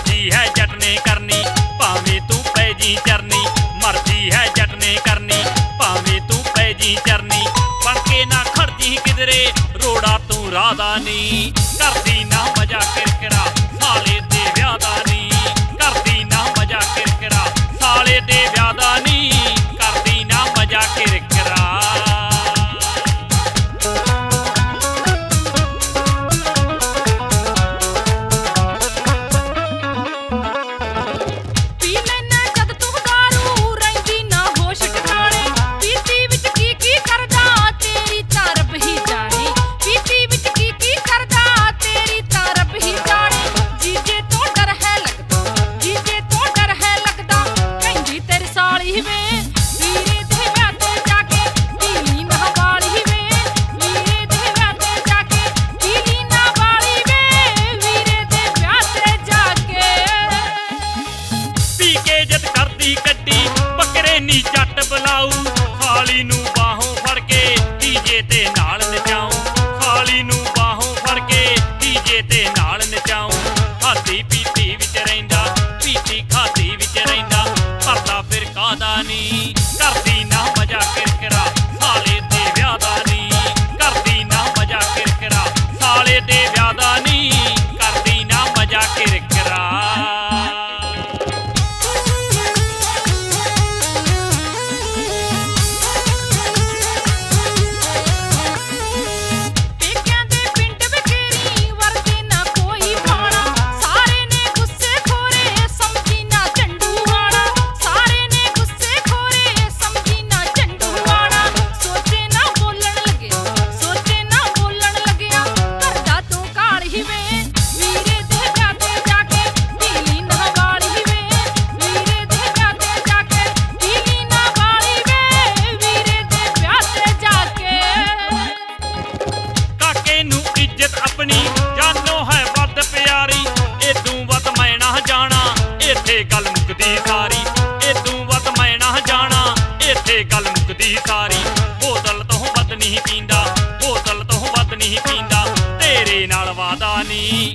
ਮਰਜ਼ੀ ਹੈ ਜੱਟ ਨੇ ਕਰਨੀ, ਭਾਵੇਂ ਤੂੰ ਪੈ ਜੀ ਚਰਨੀ। ਮਰਜ਼ੀ ਹੈ ਜੱਟ ਨੇ ਕਰਨੀ, ਭਾਵੇਂ ਤੂੰ ਪੈ ਜੀ ਚਰਨੀ। ਬਣ ਕੇ ਨਾ ਖੜਦੀ ਕਿਧਰੇ, ਰੋੜਾ ਤੂੰ ਰਾਦਾ ਨਹੀਂ ਕਰਦੀ ਨਾ ਮਜ਼ਾਕ ਬਲਾਉ ਹਾਲੀ ਨੂੰ ਇੱਥੇ ਗੱਲ ਮੁੱਕਦੀ ਸਾਰੀ। ਇਦੋਂ ਵੱਧ ਮੈਂ ਨਾ ਜਾਣਾ, ਇੱਥੇ ਗੱਲ ਮੁੱਕਦੀ ਸਾਰੀ। ਬੋਤਲ ਤੋਂ ਵੱਧ ਨਹੀਂ ਪੀਂਦਾ, ਬੋਤਲ ਤੋਂ ਵੱਧ ਨਹੀਂ ਪੀਂਦਾ, ਤੇਰੇ ਨਾਲ ਵਾਦਾ ਨਹੀਂ।